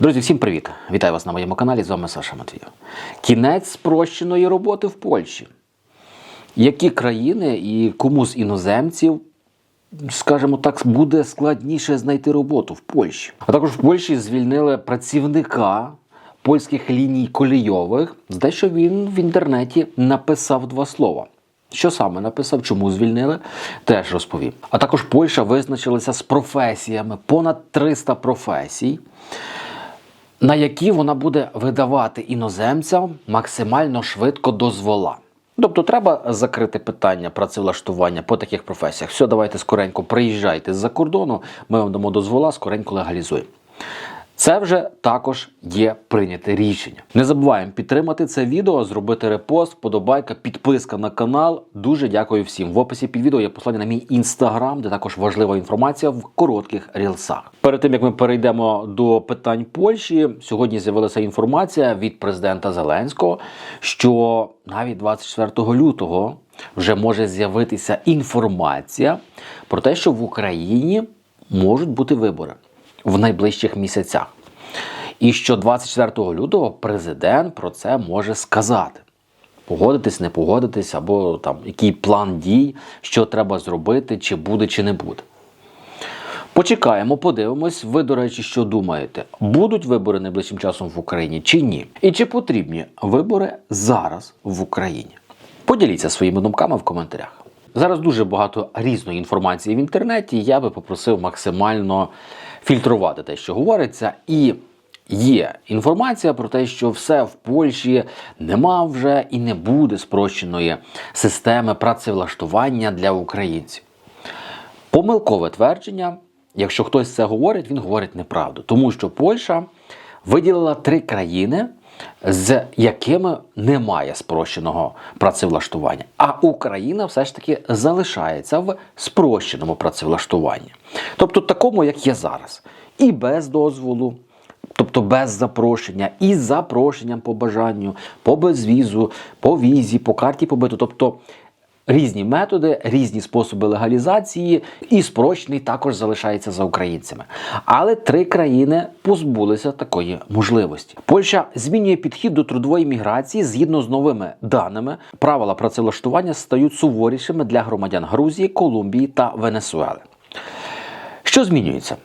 Друзі, всім привіт! Вітаю вас на моєму каналі. З вами Саша Матвієв. Кінець спрощеної роботи в Польщі. Які країни і кому з іноземців, скажімо так, буде складніше знайти роботу в Польщі? А також в Польщі звільнили працівника польських ліній колійових за те, що він в інтернеті написав два слова. Що саме написав, чому звільнили, теж розповім. А також Польща визначилася з професіями, понад 300 професій, на які вона буде видавати іноземцям максимально швидко дозвола. Тобто треба закрити питання працевлаштування по таких професіях. Все, давайте скоренько приїжджайте з-за кордону, ми вам дамо дозвола, скоренько легалізуємо. Це вже також є прийняте рішення. Не забуваємо підтримати це відео, зробити репост, подобайка, підписка на канал. Дуже дякую всім. В описі під відео є посилання на мій інстаграм, де також важлива інформація в коротких рілсах. Перед тим як ми перейдемо до питань Польщі, сьогодні з'явилася інформація від президента Зеленського, що навіть 24 лютого вже може з'явитися інформація про те, що в Україні можуть бути вибори в найближчих місяцях. І що 24 лютого президент про це може сказати. Погодитись, не погодитись, або там який план дій, що треба зробити, чи буде, чи не буде. Почекаємо, подивимось. Ви, до речі, що думаєте? Будуть вибори найближчим часом в Україні чи ні? І чи потрібні вибори зараз в Україні? Поділіться своїми думками в коментарях. Зараз дуже багато різної інформації в інтернеті. Я би попросив максимально фільтрувати те, що говориться, і є інформація про те, що все в Польщі нема вже і не буде спрощеної системи працевлаштування для українців. Помилкове твердження. Якщо хтось це говорить, він говорить неправду, тому що Польща виділила три країни, з якими немає спрощеного працевлаштування. А Україна все ж таки залишається в спрощеному працевлаштуванні, тобто такому, як є зараз, і без дозволу. Тобто без запрошення, і з запрошенням по бажанню, по безвізу, по візі, по карті побиту. Тобто різні методи, різні способи легалізації, і спрощений також залишається за українцями. Але три країни позбулися такої можливості. Польща змінює підхід до трудової міграції згідно з новими даними. Правила працевлаштування стають суворішими для громадян Грузії, Колумбії та Венесуели. Що змінюється?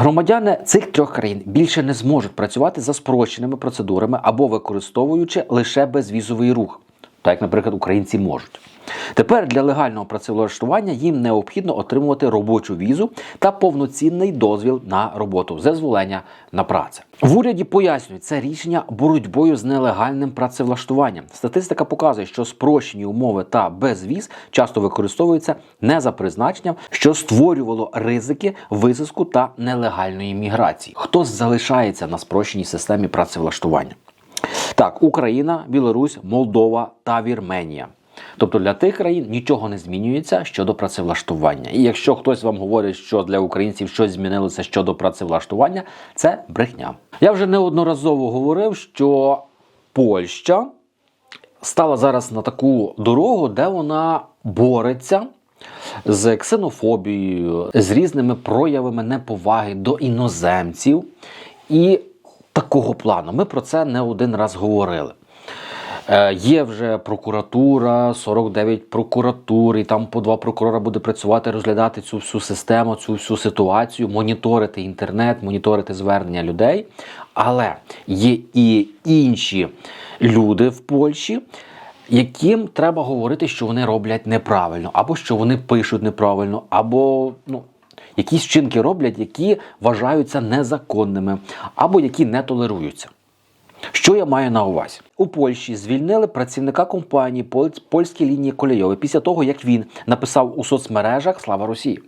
Громадяни цих трьох країн більше не зможуть працювати за спрощеними процедурами або використовуючи лише безвізовий рух, так як, наприклад, українці можуть. Тепер для легального працевлаштування їм необхідно отримувати робочу візу та повноцінний дозвіл на роботу, зазволення на працю. В уряді пояснюють це рішення боротьбою з нелегальним працевлаштуванням. Статистика показує, що спрощені умови та безвіз часто використовуються не за призначенням, що створювало ризики висиску та нелегальної міграції. Хто залишається на спрощеній системі працевлаштування? Так, Україна, Білорусь, Молдова та Вірменія. Тобто для тих країн нічого не змінюється щодо працевлаштування. І якщо хтось вам говорить, що для українців щось змінилося щодо працевлаштування, це брехня. Я вже неодноразово говорив, що Польща стала зараз на таку дорогу, де вона бореться з ксенофобією, з різними проявами неповаги до іноземців. І такого плану ми про це не один раз говорили. Е, Є вже прокуратура, 49 прокуратур, і там по два прокурора буде працювати, розглядати цю всю систему, цю всю ситуацію, моніторити інтернет, моніторити звернення людей. Але є і інші люди в Польщі, яким треба говорити, що вони роблять неправильно, або що вони пишуть неправильно, або ну. Якісь вчинки роблять, які вважаються незаконними, або які не толеруються. Що я маю на увазі? У Польщі звільнили працівника компанії «Поль- польські лінії кольойові після того, як він написав у соцмережах Слава Росії.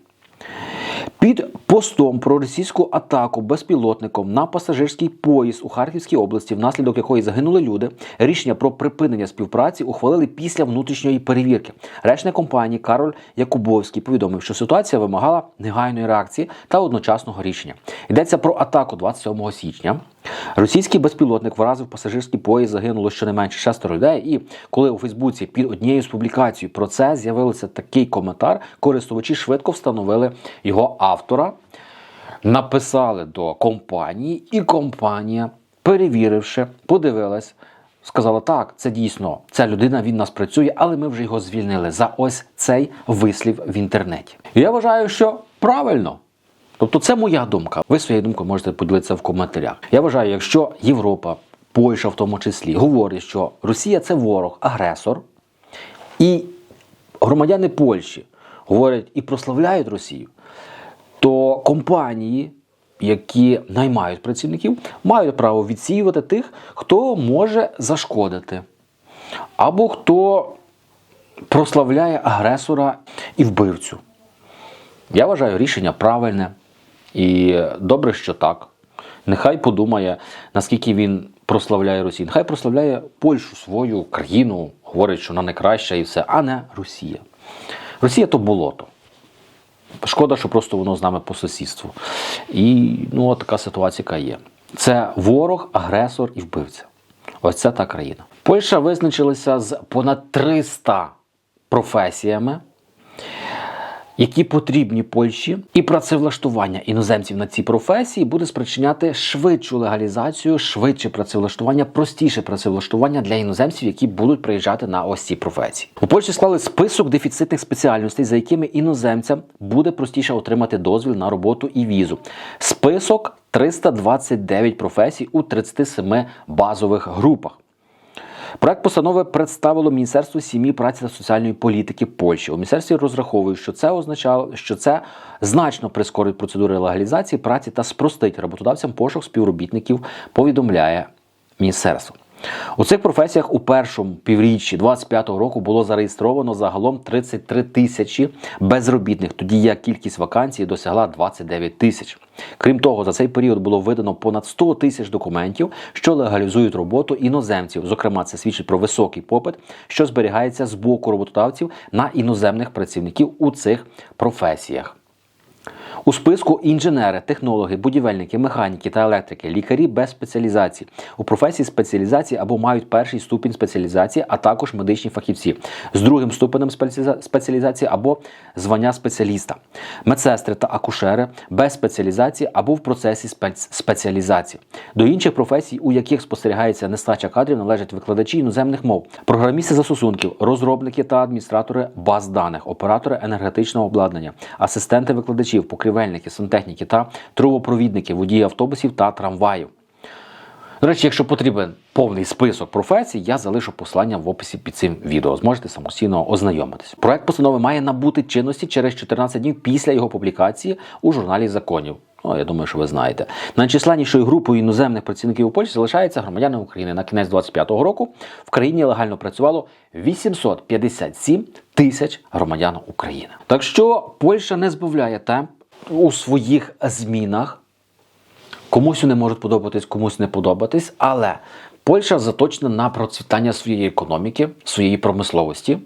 Під постом про російську атаку безпілотником на пасажирський поїзд у Харківській області, внаслідок якої загинули люди, рішення про припинення співпраці ухвалили після внутрішньої перевірки. Речник компанії Кароль Якубовський повідомив, що ситуація вимагала негайної реакції та одночасного рішення. Йдеться про атаку 27 січня. Російський безпілотник вразив пасажирський поїзд, загинуло щонайменше шестеро людей. І коли у Фейсбуці під однією з публікацій про це з'явився такий коментар, користувачі швидко встановили його автора. написали до компанії, і компанія, перевіривши, подивилась, сказала: так, це дійсно ця людина, він нас працює, але ми вже його звільнили за ось цей вислів в інтернеті. І я вважаю, що правильно. Тобто це моя думка. Ви своєю думкою можете поділитися в коментарях. Я вважаю, якщо Європа, Польща в тому числі, говорить, що Росія це ворог, агресор, і громадяни Польщі говорять і прославляють Росію, то компанії, які наймають працівників, мають право відсіювати тих, хто може зашкодити, або хто прославляє агресора і вбивцю. Я вважаю рішення правильне і добре, що так. Нехай подумає, наскільки він прославляє Росію. Нехай прославляє Польщу, свою країну, говорить, що вона найкраща і все, а не Росія. Росія то болото. Шкода, що просто воно з нами по сусідству. І ну, от така ситуація яка є. Це ворог, агресор і вбивця. Ось це та країна. Польща визначилася з понад 300 професіями, які потрібні Польщі, і працевлаштування іноземців на ці професії буде спричиняти швидшу легалізацію, швидше працевлаштування, простіше працевлаштування для іноземців, які будуть приїжджати на ось ці професії. У Польщі склали список дефіцитних спеціальностей, за якими іноземцям буде простіше отримати дозвіл на роботу і візу. Список 329 професій у 37 базових групах. Проект постанови представило Міністерство сім'ї, праці та соціальної політики Польщі. У міністерстві розраховують, що це означало, що це значно прискорить процедури легалізації праці та спростить роботодавцям пошук співробітників. Повідомляє міністерство. У цих професіях у першому півріччі 2025 року було зареєстровано загалом 33 тисячі безробітних, тоді як кількість вакансій досягла 29 тисяч. Крім того, за цей період було видано понад 100 тисяч документів, що легалізують роботу іноземців. Зокрема, це свідчить про високий попит, що зберігається з боку роботодавців на іноземних працівників у цих професіях. У списку інженери, технологи, будівельники, механіки та електрики, лікарі без спеціалізації, у професії спеціалізації або мають перший ступінь спеціалізації, а також медичні фахівці. З другим ступенем спеціалізації або звання спеціаліста, медсестри та акушери без спеціалізації або в процесі спеціалізації. До інших професій, у яких спостерігається нестача кадрів, належать викладачі іноземних мов, програмісти застосунків, розробники та адміністратори баз даних, оператори енергетичного обладнання, асистенти викладачів, покривельники, сантехніки та трубопровідники, водії автобусів та трамваїв. До речі, якщо потрібен повний список професій, я залишу посилання в описі під цим відео. Зможете самостійно ознайомитись. Проект постанови має набути чинності через 14 днів після його публікації у журналі законів. Ну, я думаю, що ви знаєте. Найчисленнішою групою іноземних працівників у Польщі залишається громадяни України. На кінець 25-го року в країні легально працювало 857 тисяч громадян України. Так що Польща не збавляє темп у своїх змінах. Комусь не можуть подобатись, комусь не подобатись, але Польща заточена на процвітання своєї економіки, своєї промисловості,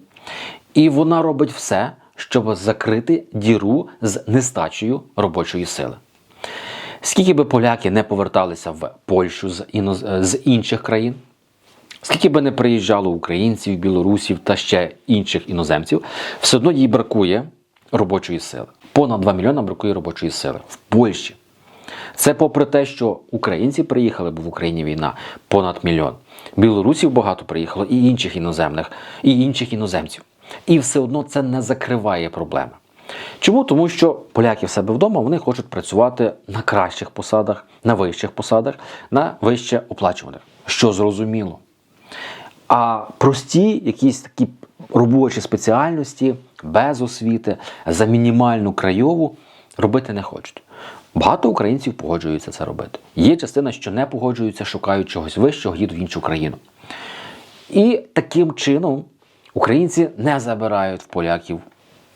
і вона робить все, щоб закрити діру з нестачею робочої сили. Скільки би поляки не поверталися в Польщу з, іноз- з інших країн, скільки би не приїжджало українців, білорусів та ще інших іноземців, все одно їй бракує робочої сили. Понад 2 мільйона бракує робочої сили в Польщі. Це попри те, що українці приїхали, бо в Україні війна понад мільйон. Білорусів багато приїхало, і інших іноземних, і інших іноземців. І все одно це не закриває проблеми. Чому? Тому що поляки в себе вдома вони хочуть працювати на кращих посадах, на вищих посадах, на вище оплачуваних. Що зрозуміло. А прості якісь такі робочі спеціальності без освіти за мінімальну крайову робити не хочуть. Багато українців погоджуються це робити. Є частина, що не погоджуються, шукають чогось вищого, їдуть в іншу країну. І таким чином українці не забирають в поляків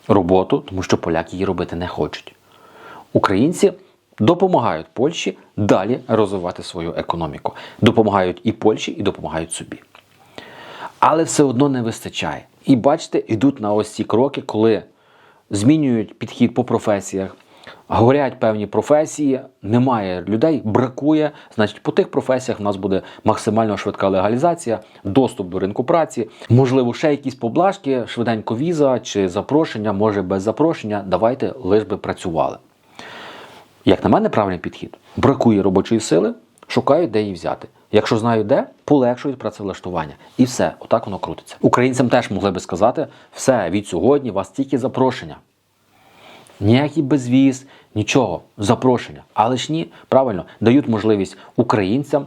роботу, тому що поляки її робити не хочуть. Українці допомагають Польщі далі розвивати свою економіку. Допомагають і Польщі, і допомагають собі. Але все одно не вистачає. І бачите, йдуть на ось ці кроки, коли змінюють підхід по професіях, горять певні професії, немає людей, бракує. Значить, по тих професіях в нас буде максимально швидка легалізація, доступ до ринку праці, можливо, ще якісь поблажки, швиденько віза чи запрошення, може без запрошення. Давайте лиш би працювали. Як на мене, правильний підхід. Бракує робочої сили, шукають, де її взяти. Якщо знають де, полегшують працевлаштування. І все, отак воно крутиться. Українцям теж могли би сказати, все, від сьогодні вас тільки запрошення. Ніякий безвіз, нічого, запрошення. Але ж ні, правильно, дають можливість українцям.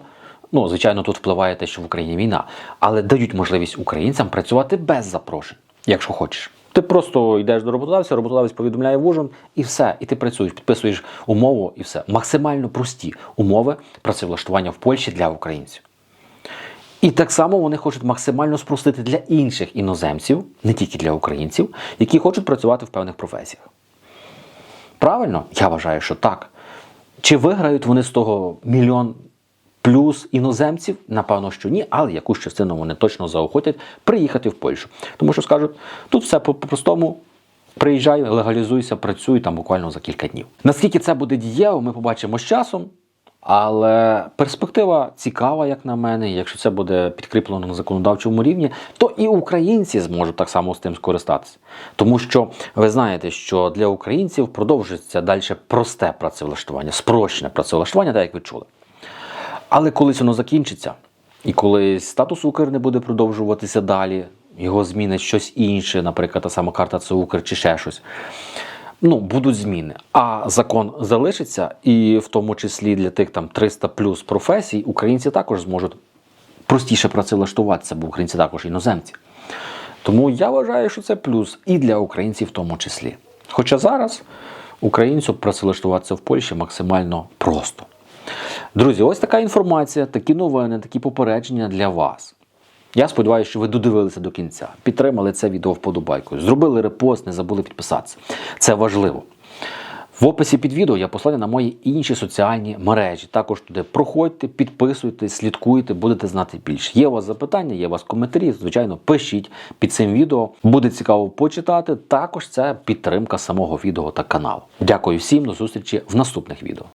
Ну, звичайно, тут впливає те, що в Україні війна, але дають можливість українцям працювати без запрошень, якщо хочеш. Ти просто йдеш до роботодавця, роботодавець повідомляє в ужин і все. І ти працюєш, підписуєш умову і все. Максимально прості умови працевлаштування в Польщі для українців. І так само вони хочуть максимально спростити для інших іноземців, не тільки для українців, які хочуть працювати в певних професіях. Правильно? Я вважаю, що так. Чи виграють вони з того мільйон плюс іноземців? Напевно, що ні, але якусь частину вони точно заохотять приїхати в Польщу. Тому що скажуть, тут все по- по-простому. Приїжджай, легалізуйся, працюй там буквально за кілька днів. Наскільки це буде дієво, ми побачимо з часом. Але перспектива цікава, як на мене. Якщо це буде підкріплено на законодавчому рівні, то і українці зможуть так само з тим скористатися. Тому що ви знаєте, що для українців продовжується далі просте працевлаштування, спрощене працевлаштування, так як ви чули. Але колись воно закінчиться, і коли статус Укр не буде продовжуватися далі, його змінить щось інше, наприклад, та сама карта це Укр чи ще щось. Ну, будуть зміни. А закон залишиться, і в тому числі для тих там 300 плюс професій українці також зможуть простіше працевлаштуватися, бо українці також іноземці. Тому я вважаю, що це плюс і для українців в тому числі. Хоча зараз українцю працевлаштуватися в Польщі максимально просто. Друзі, ось така інформація, такі новини, такі попередження для вас. Я сподіваюся, що ви додивилися до кінця, підтримали це відео вподобайкою, зробили репост, не забули підписатися. Це важливо. В описі під відео є послання на мої інші соціальні мережі. Також туди проходьте, підписуйтесь, слідкуйте, будете знати більше. Є у вас запитання, є у вас коментарі. Звичайно, пишіть під цим відео. Буде цікаво почитати. Також це підтримка самого відео та каналу. Дякую всім, до зустрічі в наступних відео.